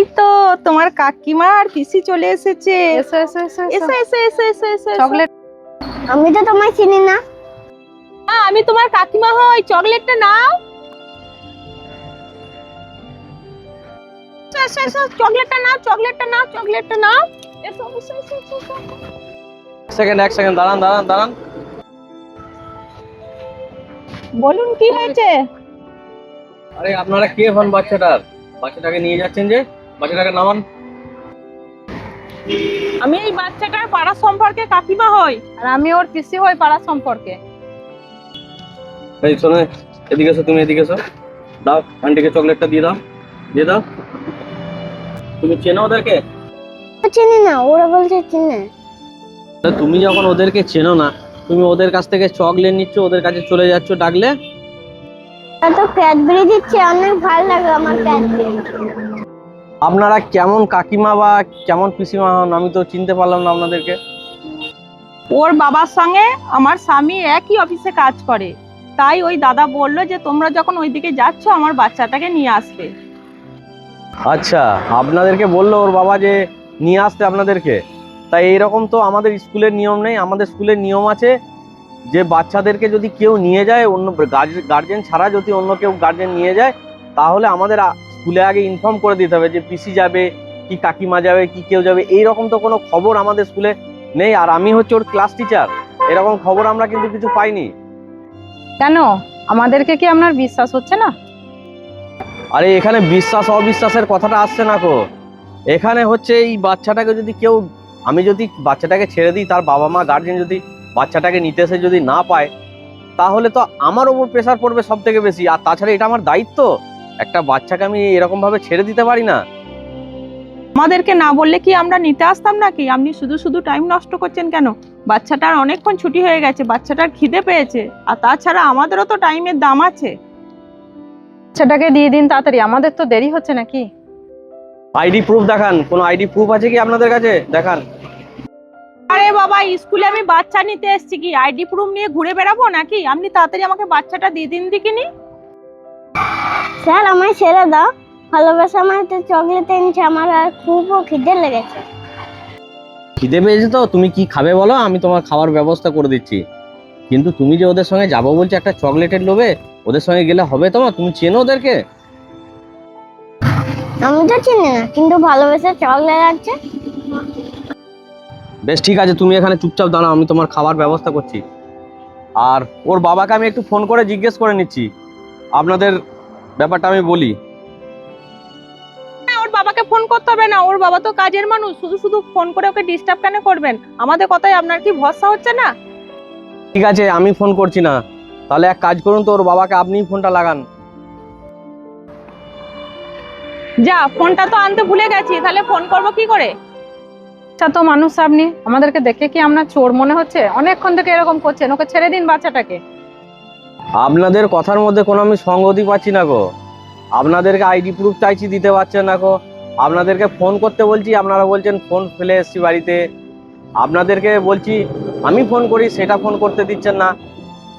এই তো তোমার কাকিমা আর পিসি চলে এসেছে এসো এসো এসো এসো এসো এসো এসো এসো চকলেট আমি তো তোমায় চিনি না হ্যাঁ, আমি তোমার কাকিমা হই চকলেটটা নাও এসো, এসো, এসো, চকলেটটা নাও চকলেটটা নাও চকলেটটা নাও এসো এসো এসো এসো, এসো। এক সেকেন্ড এক সেকেন্ড দাঁড়ান দাঁড়ান দাঁড়ান বলুন কি হয়েছে আরে আপনারা কে হন বাচ্চাটার বাচ্চাটাকে নিয়ে যাচ্ছেন যে বাচ্চাটাকে নামান। আমি এই বাচ্চাটার পাড়া সম্পর্কে কাকিমা হই আর আমি ওর পিসি হই পাড়া সম্পর্কে। এই শোনে এদিকে এসো তুমি এদিকে এসো। দাও আন্টিকে চকলেটটা দিয়ে দাও দিয়ে দাও। তুমি চেনো ওদেরকে? চিনি না ওরা বলছে চিনে। তা তুমি যখন ওদেরকে চেনো না তুমি ওদের কাছ থেকে চকলেট নিচ্ছ ওদের কাছে চলে যাচ্ছ ডাকলে? এত ক্যাডবেরি দিচ্ছে অনেক ভালো লাগে আমার ক্যাডবেরি। আপনারা কেমন কাকিমা বা কেমন পিসিমা হন আমি তো চিনতে পারলাম না আপনাদেরকে। ওর বাবার সঙ্গে আমার স্বামী একই অফিসে কাজ করে। তাই ওই দাদা বলল যে তোমরা যখন ওইদিকে যাচ্ছ আমার বাচ্চাটাকে নিয়ে আসবে। আচ্ছা আপনাদেরকে বলল ওর বাবা যে নিয়ে আসতে আপনাদেরকে। তাই এইরকম তো আমাদের স্কুলের নিয়ম নেই আমাদের স্কুলের নিয়ম আছে যে বাচ্চাদেরকে যদি কেউ নিয়ে যায় অন্য গার্জেন ছাড়া যদি অন্য কেউ গার্জেন নিয়ে যায় তাহলে আমাদের স্কুলে আগে ইনফর্ম করে দিতে হবে যে পিসি যাবে কি কাকিমা যাবে কি কেউ যাবে এই রকম তো কোনো খবর আমাদের স্কুলে নেই। আর আমি হচ্ছে ওর ক্লাস টিচার এরকম খবর আমরা কিন্তু কিছু পাইনি। কেন? আমাদেরকে কি আপনার বিশ্বাস হচ্ছে না? আরে এখানে বিশ্বাস অবিশ্বাসের কথাটা আসছে না কো। এখানে হচ্ছে এই বাচ্চাটাকে যদি কেউ আমি যদি বাচ্চাটাকে ছেড়ে দিই তার বাবা মা গার্জেন যদি বাচ্চাটাকে নিতে এসে যদি না পায় তাহলে তো আমার ওপর প্রেশার পড়বে সব থেকে বেশি। আর তাছাড়া এটা আমার দায়িত্ব। একটা বাচ্চাকে আমি এরকম ভাবে ছেড়ে দিতে পারি না। আমাদেরকে না বললে কি আমরা নিতে আসতাম নাকি? আপনি শুধু শুধু টাইম নষ্ট করছেন কেন? বাচ্চাটার অনেকক্ষণ ছুটি হয়ে গেছে বাচ্চাটার খিদে পেয়েছে আর তাছাড়া আমাদেরও তো টাইমের দাম আছে। সেটাকে দিয়ে দিন তাড়াতাড়ি আমাদের তো দেরি হচ্ছে নাকি? আইডি প্রুফ দেখান কোনো আইডি প্রুফ আছে কি আপনাদের কাছে? দেখান। আরে বাবা স্কুলে আমি বাচ্চা নিতে এসেছি কি? আইডি প্রুফ নিয়ে ঘুরে বেড়াবো নাকি? আপনি তাড়াতাড়ি আমাকে বাচ্চাটা দিয়ে দিন দিকিনি স্যার আমায় ছেড়ে দাও। ভালোবাসা আমার একটা চকলেট এনেছে আমার আর খুব খিদে লেগেছে। খিদে পেয়েছে তো? তুমি কি খাবে বলো? আমি তোমার খাওয়ার ব্যবস্থা করে দিচ্ছি। কিন্তু তুমি যে ওদের সঙ্গে যাব বলছো একটা চকলেটের লোভে ওদের সঙ্গে গেলে হবে তোমার? তুমি চেনো ওদেরকে? আমি তো চিনি না কিন্তু ভালোবাসা চকলেট আছে। বেশ ঠিক আছে তুমি এখানে চুপচাপ দাঁড়াও আমি তোমার খাবার ব্যবস্থা করছি। আর ওর বাবাকে আমি একটু ফোন করে জিজ্ঞেস করে নিচ্ছি। আপনাদের ব্যাপারটা আমি বলি। ওর বাবাকে ফোন করতে হবে না। ওর বাবা তো কাজের মানুষ শুধু শুধু ফোন করে ওকে ডিস্টার্ব কেন করবেন? আমাদের কথায় আপনার কি ভরসা হচ্ছে না? ঠিক আছে আমি ফোন করছি না। তাহলে এক কাজ করুন তো ওর বাবাকে আপনিই ফোনটা লাগান। যা ফোনটা তো আনতে ভুলে গেছি তাহলে ফোন করব কি করে? আচ্ছা তো মানুষ আপনি আমাদেরকে দেখে কি আপনার চোর মনে হচ্ছে? অনেকক্ষণ থেকে এরকম করছেন ওকে ছেড়ে দিন বাচ্চাটাকে। আপনাদের কথার মধ্যে কোনো আমি সঙ্গতি পাচ্ছি না গো। আপনাদেরকে আইডি প্রুফ চাইছি দিতে পারছেন না গো। আপনাদেরকে ফোন করতে বলছি আপনারা বলছেন ফোন ফেলে এসছি বাড়িতে। আপনাদেরকে বলছি আমি ফোন করি সেটা ফোন করতে দিচ্ছেন না।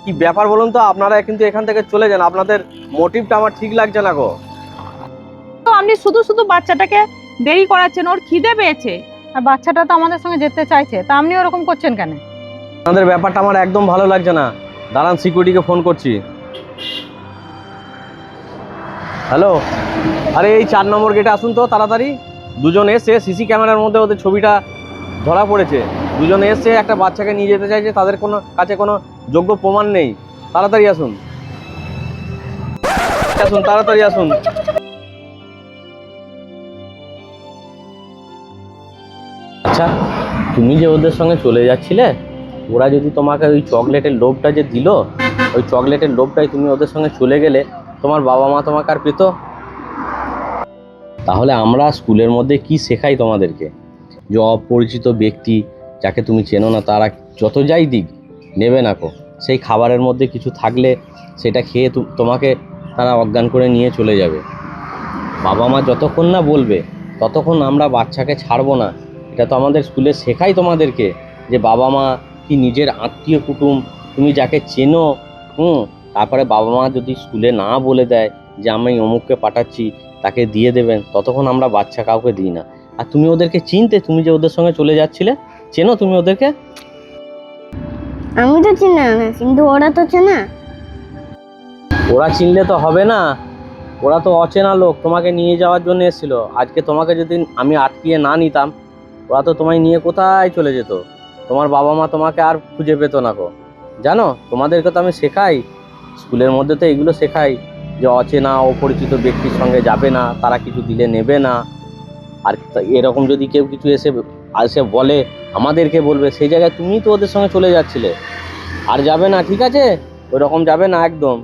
কি ব্যাপার বলুন তো আপনারা কিন্তু এখান থেকে চলে যান। আপনাদের মোটিভটা আমার ঠিক লাগছে না গো। তো আপনি শুধু শুধু বাচ্চাটাকে দেরি করাচ্ছেন ওর খিদে পেয়েছে। আর বাচ্চাটা তো আমাদের সঙ্গে যেতে চাইছে তা আপনি ওরকম করছেন কেন? আপনাদের ব্যাপারটা আমার একদম ভালো লাগছে না। দাঁড়ান সিকিউরিটিকে ফোন করছি। হ্যালো আরে, এই চার নম্বর গেটে আসুন তো, তাড়াতাড়ি। দুজন এসে সিসি ক্যামেরার মধ্যে ওদের ছবিটা ধরা পড়েছে। দুজন এসে একটা বাচ্চাকে নিয়ে যেতে চাইছে, তাদের কোনো, কাছে কোনো যোগ্য প্রমাণ নেই। তাড়াতাড়ি আসুন। আসুন, তাড়াতাড়ি আসুন। আচ্ছা তুমি যে ওদের সঙ্গে চলে যাচ্ছিলে ওরা যদি তোমাকে ওই চকলেটের লোভটা যে দিল, ওই চকলেটের লোভটাই তুমি ওদের সঙ্গে চলে গেলে, তোমার বাবা মা তোমাকে আর পেত? তাহলে আমরা স্কুলের মধ্যে কি শেখাই তোমাদেরকে? যে অপরিচিত ব্যক্তি যাকে তুমি চেনো না, তারা যত যাই দিক, নেবে না কো। সেই খাবারের মধ্যে কিছু থাকলে সেটা খেয়ে তোমাকে তারা অজ্ঞান করে নিয়ে চলে যাবে। বাবা মা যতক্ষণ না বলবে, ততক্ষণ আমরা বাচ্চাকে ছাড়বো না। এটা তো আমাদের স্কুলে শেখাই তোমাদেরকে যে বাবা মা কি নিজের আত্মীয় কুটুম? তুমি যাকে চেনো হুম? তারপরে বাবা মা যদি স্কুলে না বলে দেয় যে আমি অমুককে পাঠাচ্ছি তাকে দিয়ে দেবেন ততক্ষণ আমরা বাচ্চা কাউকে দিই না। আর তুমি ওদেরকে চিনতে তুমি যে ওদের সঙ্গে চলে যাচ্ছিলে চেনো তুমি ওদেরকে? আমি তো চিনি না কিন্তু ওরা তো চেনা। ওরা চিনলে তো হবে না। ওরা তো অচেনা লোক তোমাকে নিয়ে যাওয়ার জন্য এসেছিল। আজকে তোমাকে যদি আমি আটকিয়ে না নিতাম ওরা তো তোমায় নিয়ে কোথায় চলে যেত? তোমার বাবা মা তোমাকে আর খুঁজে পেতো না গো। জানো তোমাদেরকে তো আমি শেখাই। স্কুলের মধ্যে তো এগুলো শেখাই যে অচেনা, অপরিচিত ব্যক্তির সঙ্গে যাবে না, তারা কিছু দিলে নেবে না। আর এরকম যদি কেউ কিছু এসে এসে বলে, আমাদেরকে বলবে, সেই জায়গায় তুমি তো ওদের সঙ্গে চলে যাচ্ছিলে। আর যাবে না, ঠিক আছে? ওই রকম যাবে না একদম।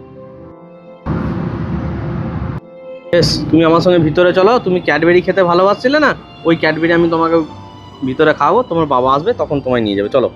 বেশ, তুমি আমার সঙ্গে ভিতরে চলো। তুমি ক্যাডবেরি খেতে ভালোবাসছিলে না? ওই ক্যাডবেরি আমি তোমাকে ভিতরে খাওয়াবো তোমার বাবা আসবে তখন তোমায় নিয়ে যাবে চলো।